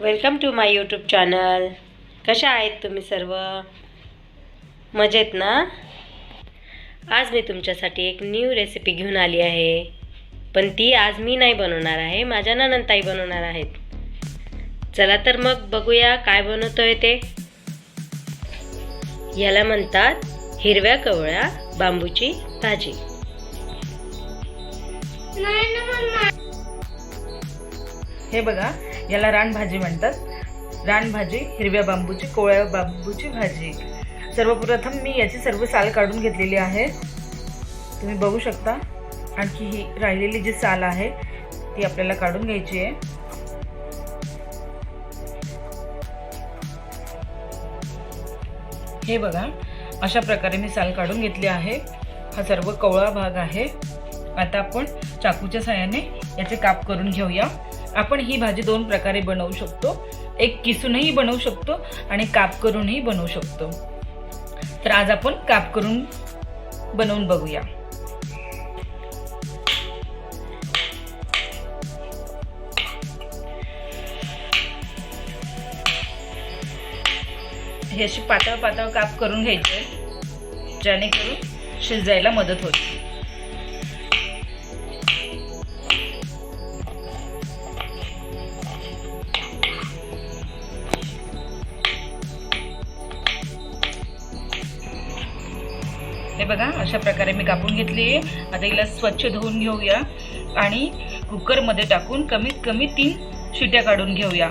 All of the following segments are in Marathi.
Welcome to my YouTube channel कशा आहेत तुम्ही सर्व? मजेत ना? आज मी तुमच्यासाठी एक न्यू रेसिपी घेऊन आली आहे. पण ती आज मी नाही बनवणार आहे माझ्या ननंताई बनवणार आहेत. चला तर मग बघूया काय बनवतोय ते. याला म्हणतात हिरव्या कवळ्या बांबूची भाजी. हे बघा याला रानभाजी म्हणतात. रानभाजी हिरव्या बांबूची कोवळ्या बांबूची भाजी. सर्वप्रथम मी याची सर्व साल काढून घेतलेली आहे. तुम्ही बघू शकता. आणखी ही राहिलेली जी साल आहे ती आपल्याला काढून घ्यायची आहे. हे बघा अशा प्रकारे मी साल काढून घेतली आहे. हा सर्व कवळा भाग आहे. आता आपण चाकूच्या सहाय्याने याचे काप करून घेऊया. आपण ही भाजी दोन प्रकारे बनवू शकतो. एक किसूनही बनवू शकतो आणि काप करूनही बनवू शकतो. तर आज आपण काप करून बनवून बघूया. हे अशी पातळ पातळ काप करून घ्यायचे जेणेकरून शिजायला मदत होते हे बघा अशा प्रकारे मी कापून घेतली. आहे आता हिला स्वच्छ धुवून घेऊया आणि कुकरमध्ये टाकून कमीत कमी तीन शिट्या काढून घेऊया.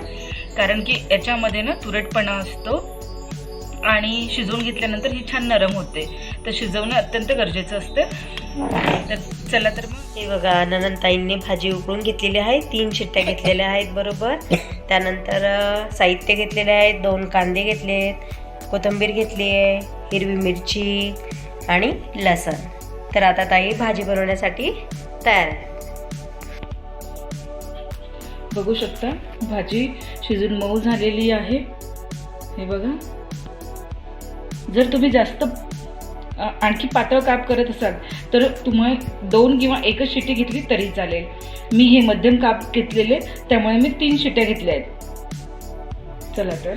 कारण की याच्यामध्ये ना तुरटपणा असतो आणि शिजवून घेतल्यानंतर ही छान नरम होते. तर शिजवणं अत्यंत गरजेचं असतं. तर चला तर मग. हे बघा ननंताईंनी भाजी उकळून घेतलेली आहे. तीन शिट्ट्या घेतलेल्या आहेत बरोबर. त्यानंतर साहित्य घेतलेले आहेत. दोन कांदे घेतले आहेत कोथिंबीर घेतली आहे हिरवी मिरची आणि लसण. तर आता ताई भाजी बनवण्यासाठी तयार आहे. बघू शकता भाजी शिजून मऊ झालेली आहे. हे बघा. जर तुम्ही जास्त आणखी पातळ काप करत असाल तर तुम्ही दोन किंवा एकच शिटी घेतली तरी चालेल. मी हे मध्यम काप घेतलेले त्यामुळे मी तीन शिट्या घेतल्या आहेत. चला तर.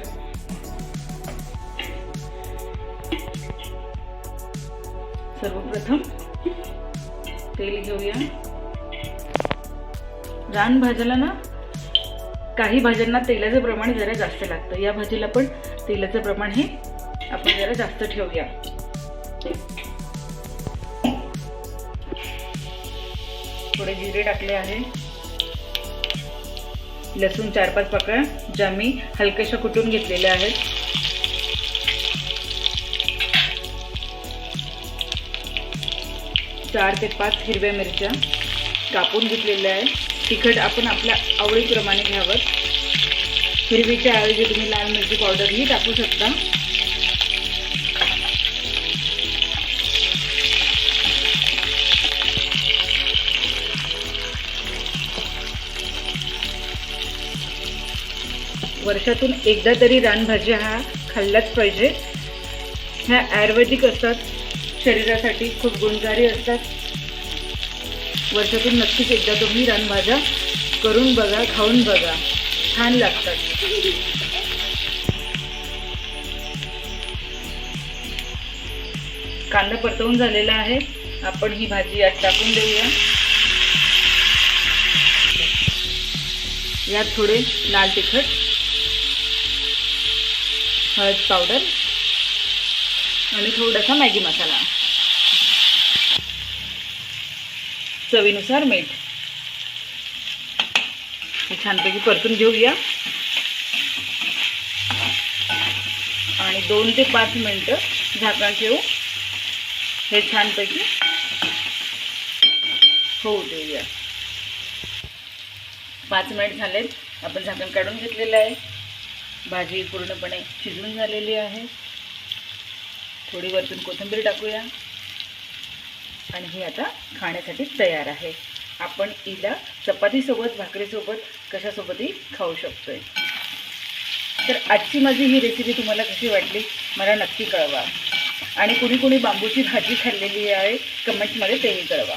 सर्वप्रथम तेल घेऊया. रान भाज्याला ना काही भाज्यांना तेलाचं प्रमाण जरा जास्त लागतं. या भाजीला पण तेलाचं प्रमाण हे आपण जरा जास्त ठेवूया. थोडे जिरे टाकले आहे. लसूण चार पाच पाकळ्या ज्या मी हलक्याशा कुटून घेतलेल्या आहेत. चार ते पाच हिरव्या मिरच्या कापून घेतलेल्या आहे. तिखट आपण आपल्या आवडीप्रमाणे घ्यावं. हिरवीच्या ऐवजी तुम्ही लाल मिरची पावडरही टाकू शकता. वर्षातून एकदा तरी रानभाज्या हा खाल्लाच पाहिजे. ह्या आयुर्वेदिक असतात. शरीरासाठी खूप गुणकारी असतात. वर्षातून नक्कीच एकदा तुम्ही रानभाज्या करून बघा खाऊन बघा. छान लागतात. कांदा परतवून झालेला आहे. आपण ही भाजी यात टाकून देऊया. यात थोडे लाल तिखट हळद पावडर आणि थोडासा मॅगी मसाला. चवीनुसार मीठ. हे छानपैकी परतून घेऊया. आणि दोन ते पाच मिनटं झाकण ठेवू. हे छानपैकी होऊ देऊया. पाच मिनिट झालेत. आपण झाकण काढून घेतलेलं आहे. भाजी पूर्णपणे शिजून झालेली आहे. थोडी वरतून कोथिंबीर टाकूया. आणि ही आता खाण्यासाठी तयार आहे. आपण हिला चपातीसोबत भाकरीसोबत कशासोबतही खाऊ शकतोय. तर आजची माझी ही रेसिपी तुम्हाला कशी वाटली मला नक्की कळवा. आणि कुणी कुणी बांबूची भाजी खाल्लेली आहे कमेंटमध्ये तेही कळवा.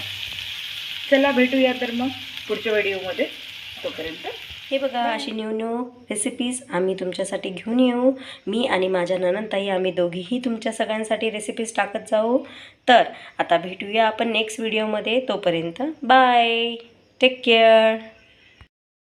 चला भेटूया तर मग पुढच्या व्हिडिओमध्ये तोपर्यंत हे बघा अशी न्यू न्यू रेसिपीज आम्ही तुमच्यासाठी घेऊन येऊ. मी आणि माझ्या ननंताई आम्ही दोघीही तुमच्या सगळ्यांसाठी रेसिपीज टाकत जाऊ. तर आता भेटूया आपण नेक्स्ट व्हिडिओमध्ये तोपर्यंत बाय टेक केअर